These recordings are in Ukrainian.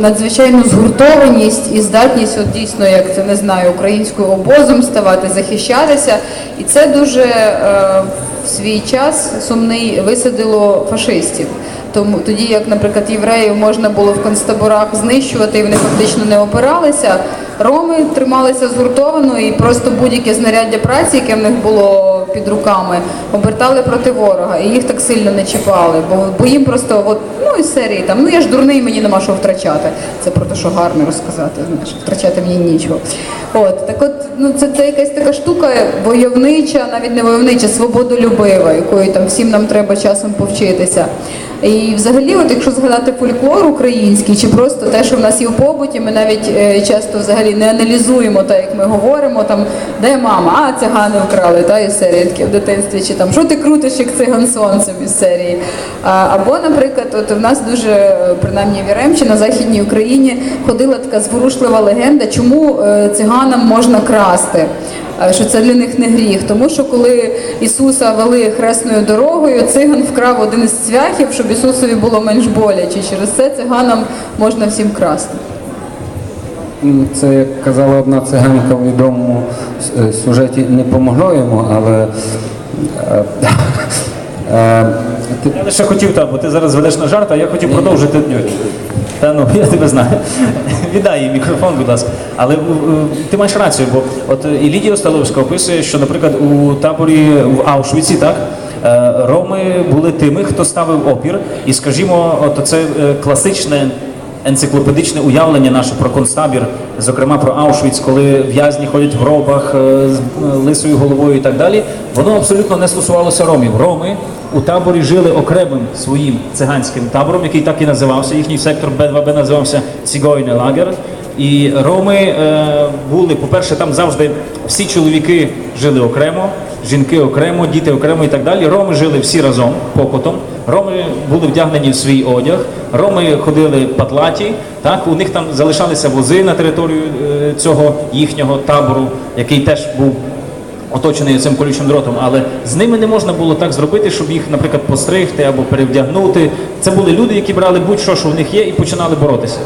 надзвичайну згуртованість і здатність, от дійсно, як це не знаю, українською обозом ставати, захищатися. І це дуже е, в свій час сумний висадило фашистів. Тому тоді, як, наприклад, євреїв можна було в концтаборах знищувати, і вони фактично не опиралися. Роми трималися згуртовано і просто будь-яке знаряддя праці, яке в них було під руками, обертали проти ворога, і їх так сильно не чіпали, бо, бо їм просто от ну із серії там ну я ж дурний, мені нема що втрачати. Це про те, що гарно розказати. Знаєш, втрачати мені нічого. От так, от ну це, це якась така штука войовнича, навіть не войовнича, свободолюбива, якої там всім нам треба часом повчитися. І взагалі, от якщо згадати фольклор український, чи просто те, що в нас є в побуті, ми навіть е, часто взагалі не аналізуємо так, як ми говоримо, там де мама, а цигани вкрали, та із таке в дитинстві, чи там що ти крутиш як циган сонцем із серії. Або, наприклад, от в нас дуже принаймні в Яремчі на західній Україні ходила така зворушлива легенда, чому е, циганам можна красти. Що це для них не гріх, тому що коли Ісуса вели хресною дорогою, циган вкрав один із цвяхів, щоб Ісусові було менш боляче. Через це циганам можна всім красти. Це, як казала одна циганка в відомому е, сюжеті, не помогло йому, але е, е, ти- Я лише хотів так, бо ти зараз ведеш на жарт, а я хотів продовжити. Та ну, я тебе знаю. Віддай їй мікрофон, будь ласка. Але ти маєш рацію, бо от і Лідія Осталовська описує, що, наприклад, у таборі в Аушвіці, так, роми були тими, хто ставив опір, і, скажімо, от це класичне енциклопедичне уявлення наше про концтабір, зокрема про Аушвіц, коли в'язні ходять в гробах е, з е, лисою головою і так далі, воно абсолютно не стосувалося ромів. Роми у таборі жили окремим своїм циганським табором, який так і називався. Їхній сектор Б2Б називався Цігойне лагер. І роми е, були, по-перше, там завжди всі чоловіки жили окремо, жінки окремо, діти окремо і так далі. Роми жили всі разом покотом. Роми були вдягнені в свій одяг, роми ходили патлаті. Так, у них там залишалися вози на територію е, цього їхнього табору, який теж був оточений цим колючим дротом, але з ними не можна було так зробити, щоб їх, наприклад, постригти або перевдягнути. Це були люди, які брали будь-що, що в них є, і починали боротися.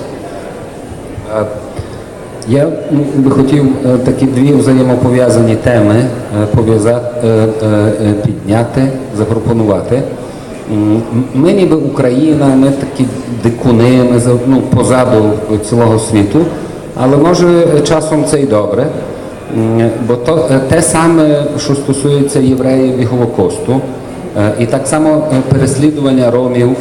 Я би хотів е, такі дві взаємопов'язані теми е, е, підняти, запропонувати. Ми ніби Україна, ми такі дикуни, ми ну, позаду цілого світу, але може часом це і добре. Бо то те саме, що стосується євреїв і Голокосту, і так само переслідування ромів.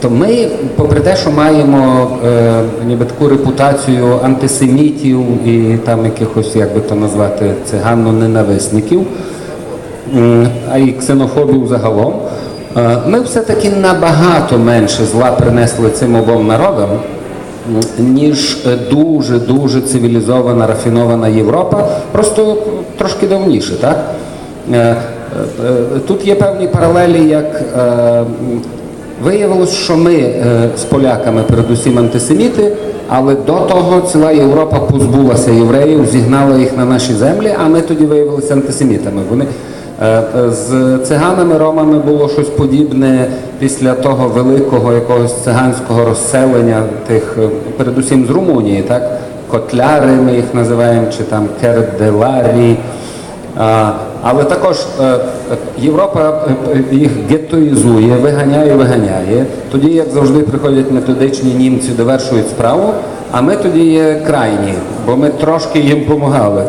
То ми, попри те, що маємо е, ніби таку репутацію антисемітів і там якихось, як би то назвати, циганно-ненависників, м, а і ксенофобів загалом, е, ми все-таки набагато менше зла принесли цим обом народам, ніж е, дуже-дуже цивілізована, рафінована Європа, просто трошки давніше, так? Е, е, е, Тут є певні паралелі, як е, виявилось, що ми е, з поляками передусім антисеміти, але до того ціла Європа позбулася євреїв, зігнала їх на наші землі, а ми тоді виявилися антисемітами. Вони е, з циганами, ромами було щось подібне після того великого якогось циганського розселення тих, е, передусім з Румунії, так? Котляри ми їх називаємо, чи там керделарі. Але також е, Європа е, е, їх гетоїзує, виганяє, виганяє. Тоді, як завжди, приходять методичні німці, довершують справу, а ми тоді є крайні, бо ми трошки їм допомагали.